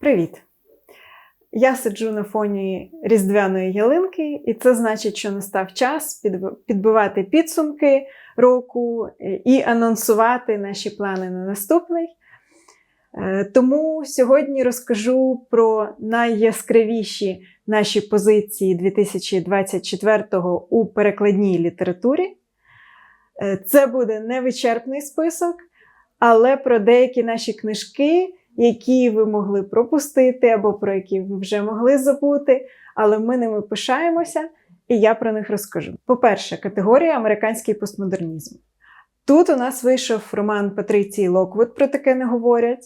Привіт! Я сиджу на фоні різдвяної ялинки, і це значить, що настав час підбивати підсумки року е, і анонсувати наші плани на наступний. Е, Тому сьогодні розкажу про найяскравіші наші позиції 2024-го у перекладній літературі. Е, Це буде невичерпний список, але про деякі наші книжки, які ви могли пропустити або про які ви вже могли забути, але ми ними пишаємося, і я про них розкажу. По-перше, категорія американський постмодернізм. Тут у нас вийшов роман Патриції Локвуд, про таке не говорять.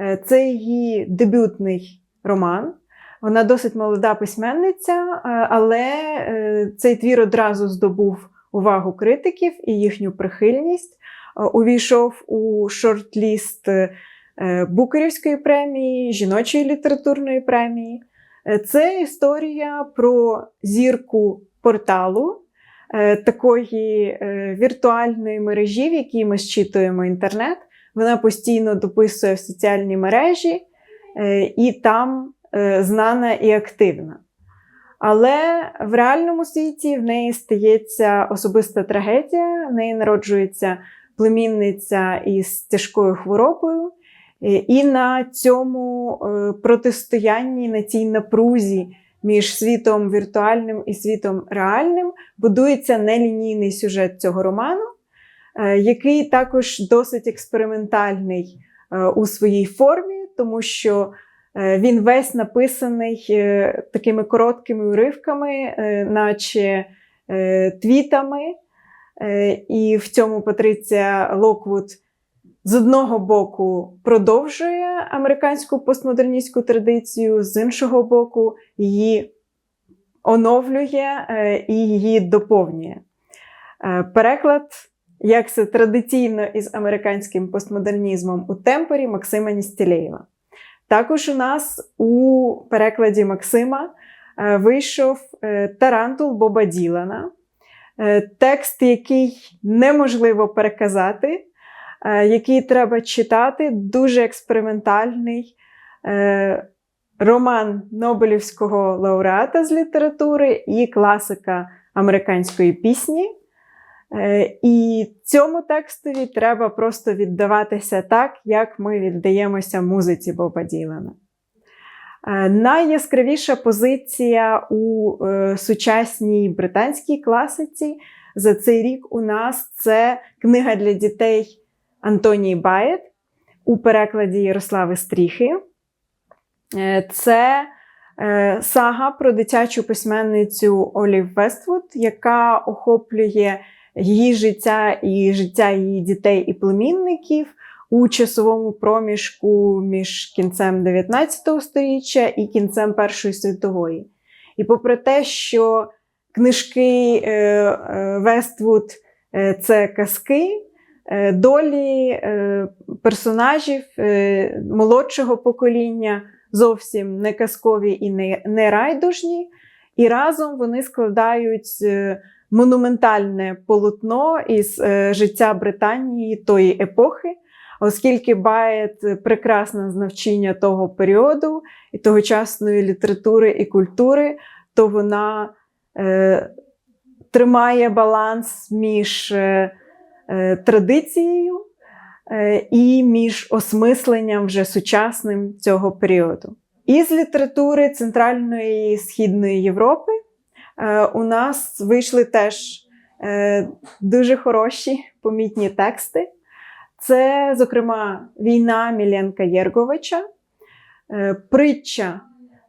Е, Це її дебютний роман. Вона досить молода письменниця, е, але е, цей твір одразу здобув увагу критиків і їхню прихильність. Увійшов у шорт-ліст Букерівської премії, жіночої літературної премії. Е, Це історія про зірку порталу, е, такої е, віртуальної мережі, в якій ми зчитуємо інтернет. Вона постійно дописує в соціальні мережі е, і там е, знана і активна. Але в реальному світі в неї стається особиста трагедія, в неї народжується племінниця із тяжкою хворобою. Е, І на цьому е, протистоянні, на цій напрузі між світом віртуальним і світом реальним будується нелінійний сюжет цього роману, е, який також досить експериментальний у своїй формі, тому що він весь написаний такими короткими уривками, наче твітами. І в цьому Патриція Локвуд з одного боку продовжує американську постмодерністську традицію, з іншого боку, її оновлює е, і її доповнює. Е, Переклад, як це традиційно із американським постмодернізмом у темпорі Максима Ністілеєва. Також у нас у перекладі Максима е, вийшов Тарантул Боба Ділана. Текст, який неможливо переказати, який треба читати, дуже експериментальний е, роман Нобелівського лауреата з літератури і класика американської пісні. Е, І цьому текстові треба просто віддаватися так, як ми віддаємося музиці Боба Ділана. Е, Найяскравіша позиція у е, сучасній британській класиці за цей рік у нас це книга для дітей Антонії Баєт у перекладі Ярослави Стріхи. Е, Це е, сага про дитячу письменницю Олів Вествуд, яка охоплює її життя і життя її дітей і племінників у часовому проміжку між кінцем 19 століття і кінцем Першої світової. І попри те, що книжки е, Вествуд це казки, долі е, персонажів е, молодшого покоління зовсім не казкові і не, райдужні, і разом вони складають е, монументальне полотно із е, життя Британії тої епохи, оскільки Баєт прекрасна знавчиня того періоду і тогочасної літератури і культури, то вона е, тримає баланс між е, е, традицією е, і між осмисленням вже сучасним цього періоду. Із літератури Центральної і Східної Європи е, у нас вийшли теж е, дуже хороші помітні тексти. Це, зокрема, війна Міленка Єрговича, е, притча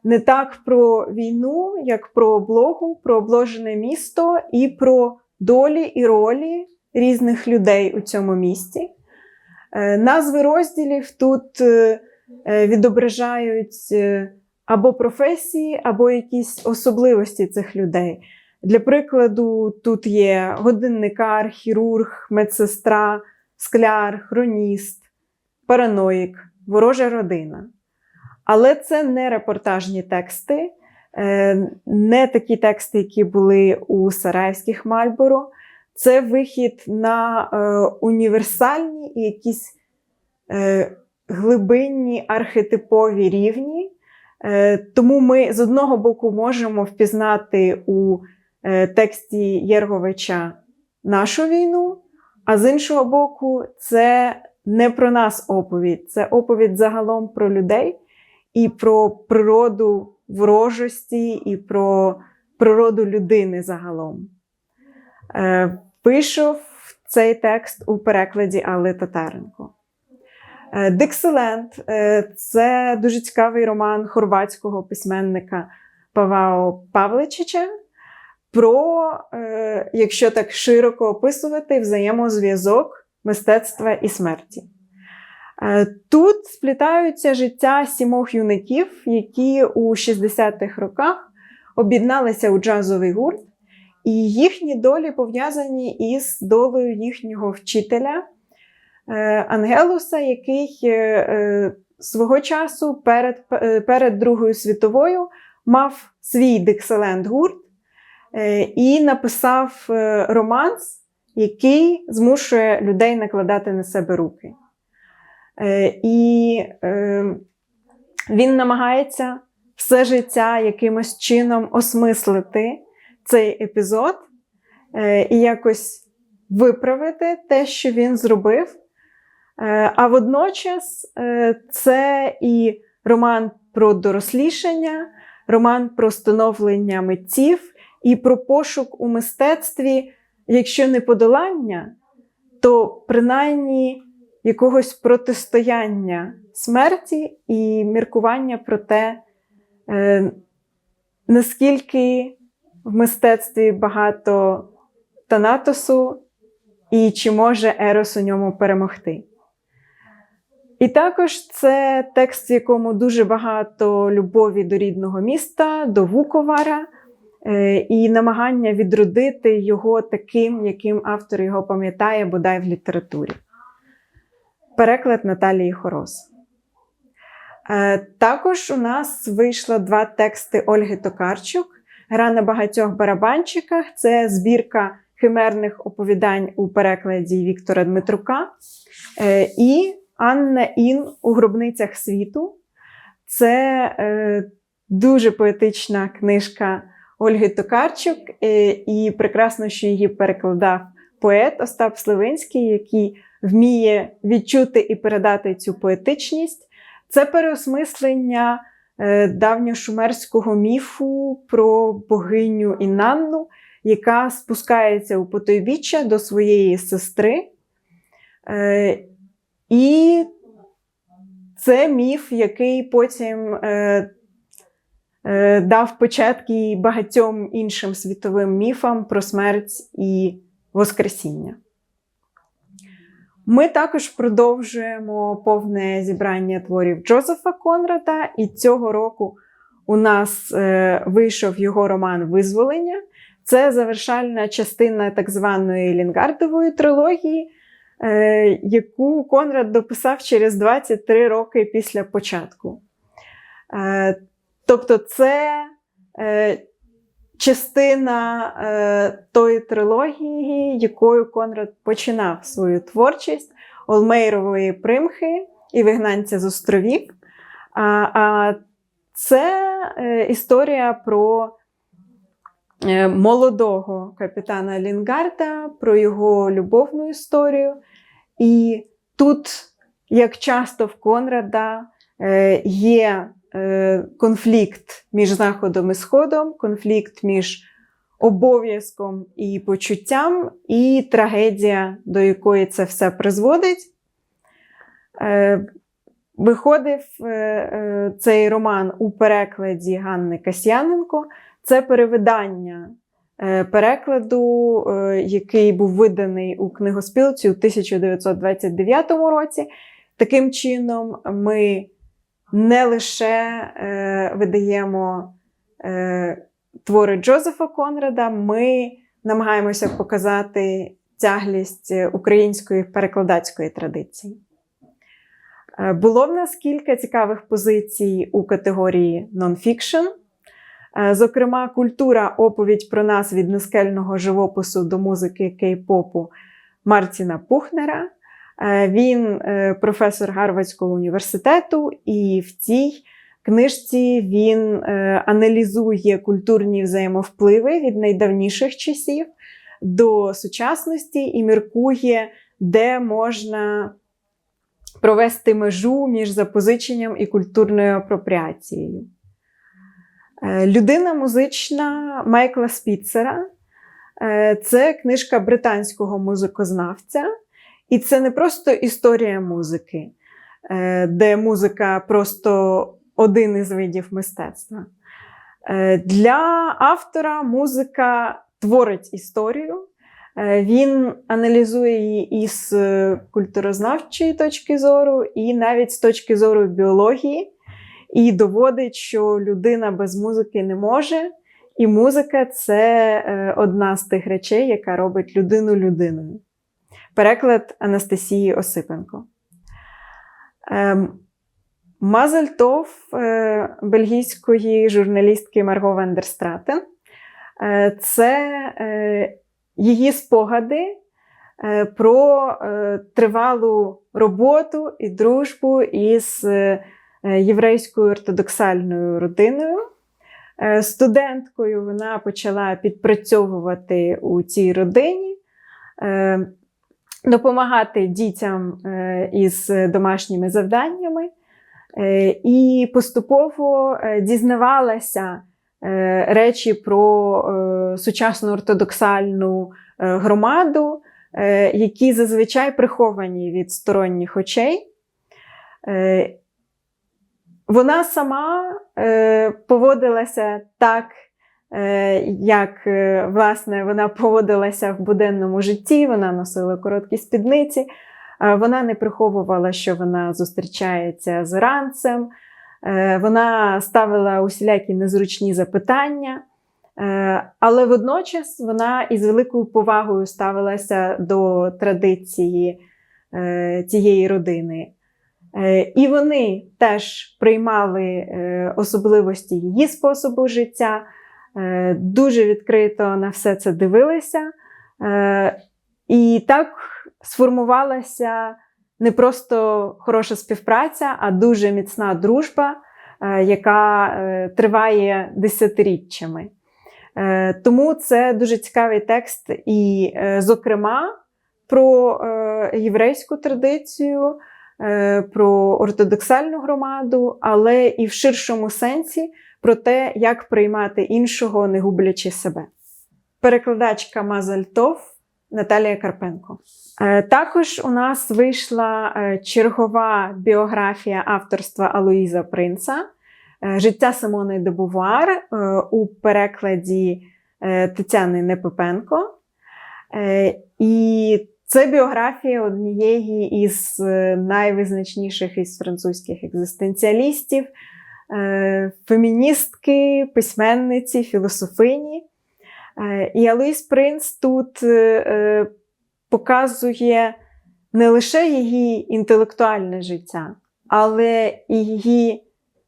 не так про війну, як про облогу, про обложене місто і про долі і ролі різних людей у цьому місті. Е, Назви розділів тут е, е, відображають або професії, або якісь особливості цих людей. Для прикладу, тут є годинникар, хірург, медсестра, скляр, хроніст, параноїк, ворожа родина. Але це не репортажні тексти, не такі тексти, які були у Сараївських Мальборо. Це вихід на е, універсальні і якісь е, глибинні архетипові рівні, Е, Тому ми з одного боку можемо впізнати у е, тексті Єрговича нашу війну, а з іншого боку, це не про нас оповідь, це оповідь загалом про людей і про природу ворожості, і про природу людини загалом. Е, Вийшов цей текст у перекладі Алли Татаренко. Е, Дикселент е, це дуже цікавий роман хорватського письменника Павао Павличича про, е, якщо так широко описувати, взаємозв'язок мистецтва і смерті. Тут сплітаються життя сімох юнаків, які у 60-х роках об'єдналися у джазовий гурт, і їхні долі пов'язані із долею їхнього вчителя е, Ангелуса, який е, е, свого часу перед, перед Другою світовою мав свій дикселент гурт і написав романс, який змушує людей накладати на себе руки. І він намагається все життя якимось чином осмислити цей епізод е, і якось виправити те, що він зробив. Е, А водночас е, це і роман про дорослішання, роман про становлення митців і про пошук у мистецтві, якщо не подолання, то принаймні якогось протистояння смерті і міркування про те, наскільки в мистецтві багато танатосу і чи може Ерос у ньому перемогти. І також це текст, в якому дуже багато любові до рідного міста, до Вуковара, е, і намагання відродити його таким, яким автор його пам'ятає, бодай в літературі. Переклад Наталії Хорос. Е, Також у нас вийшло два тексти Ольги Токарчук. Гра на багатьох барабанчиках це збірка химерних оповідань у перекладі Віктора Дмитрука. Е, І Анна Ін у гробницях світу. Це е, дуже поетична книжка Ольги Токарчук, е, і прекрасно, що її перекладав поет Остап Сливинський, який вміє відчути і передати цю поетичність. Це переосмислення давньошумерського міфу про богиню Інанну, яка спускається у потойбіччя до своєї сестри. Е, і це міф, який потім е, е, дав початки багатьом іншим світовим міфам про смерть і Воскресіння. Ми також продовжуємо повне зібрання творів Джозефа Конрада, і цього року у нас е, вийшов його роман Визволення. Це завершальна частина так званої Лінгардової трилогії, е, яку Конрад дописав через 23 роки після початку. Е, тобто, це частина е, тої трилогії, якою Конрад починав свою творчість Олмейрової примхи і вигнанця з островів. А, а це е, історія про е, молодого капітана Лінгарда, про його любовну історію. І тут, як часто в Конрада, е, є конфлікт між Заходом і Сходом, конфлікт між обов'язком і почуттям, і трагедія, до якої це все призводить. Е, Виходив е, е, цей роман у перекладі Ганни Касьяненко. Це перевидання е, перекладу, е, який був виданий у книгоспілці у 1929 році. Таким чином, ми не лише е, видаємо е, твори Джозефа Конрада, ми намагаємося показати тяглість української перекладацької традиції. Е, Було в нас кілька цікавих позицій у категорії нонфікшн. Е, Зокрема, культура оповідь про нас від нескельного живопису до музики кей-попу Мартіна Пухнера. Е, Він е, професор Гарвардського університету, і в цій книжці він е, аналізує культурні взаємовпливи від найдавніших часів до сучасності і міркує, де можна провести межу між запозиченням і культурною апропріацією. Людина музична Майкла Спіцера це книжка британського музикознавця, і це не просто історія музики, е, де музика просто один із видів мистецтва. Е, Для автора музика творить історію. Е, Він аналізує її із культурознавчої точки зору, і навіть з точки зору біології, і доводить, що людина без музики не може. І музика це одна з тих речей, яка робить людину людиною. Переклад Анастасії Осипенко. Ем, Мазельтов е, бельгійської журналістки Марго Вандерстратен. Е, Це е, її спогади про тривалу роботу і дружбу із єврейською ортодоксальною родиною. Студенткою вона почала підпрацьовувати у цій родині, е, допомагати дітям е, із домашніми завданнями. Е, І поступово е, дізнавалася речі про сучасну ортодоксальну громаду, які зазвичай приховані від сторонніх очей. Вона сама поводилася так, як е, власне вона поводилася в буденному житті. Вона носила короткі спідниці. Е, Вона не приховувала, що вона зустрічається з ранцем. Е, Вона ставила усілякі незручні запитання, Е, але водночас вона із великою повагою ставилася до традиції е, цієї родини. Е, І вони теж приймали е, особливості її способу життя, е, дуже відкрито на все це дивилися. Е, І так сформувалася не просто хороша співпраця, а дуже міцна дружба, е, яка е, триває десятиріччями. Е, Тому це дуже цікавий текст, і, е, зокрема, про е, єврейську традицію, е, про ортодоксальну громаду, але і в ширшому сенсі про те, як приймати іншого, не гублячи себе. Перекладачка Мазальтов Наталія Карпенко. Е, Також у нас вийшла е, чергова біографія авторства Алоїза Принца е, Життя Симони е, у перекладі Тетяни Непопенко. І це біографія однієї із найвизначніших із французьких екзистенціалістів, феміністки, письменниці, філософині. Е, І Алоїс Принц тут е, е, показує не лише її інтелектуальне життя, але і її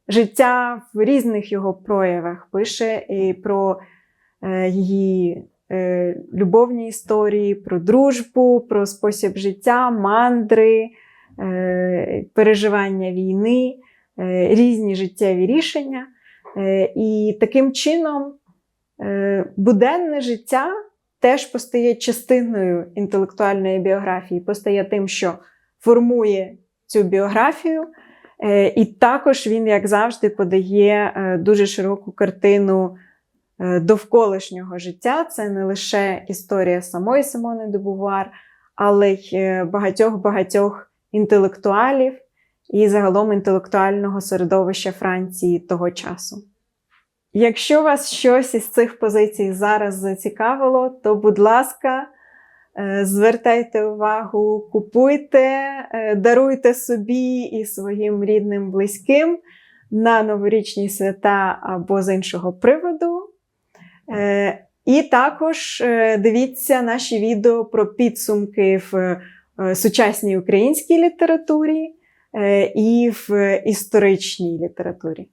життя в різних його проявах. Пише і про е, її е, любовні історії, про дружбу, про спосіб життя, мандри, е, переживання війни, е, різні життєві рішення. Е, І таким чином е, буденне життя теж постає частиною інтелектуальної біографії, постає тим, що формує цю біографію. Е, І також він, як завжди, подає е, дуже широку картину е, довколишнього життя. Це не лише історія самої Симони де Бувуар, але й е, багатьох-багатьох інтелектуалів і загалом інтелектуального середовища Франції того часу. Якщо вас щось із цих позицій зараз зацікавило, то, будь ласка, е, звертайте увагу, купуйте, е, даруйте собі і своїм рідним, близьким на новорічні свята або з іншого приводу. Е, І також дивіться наші відео про підсумки в сучасній українській літературі і в історичній літературі.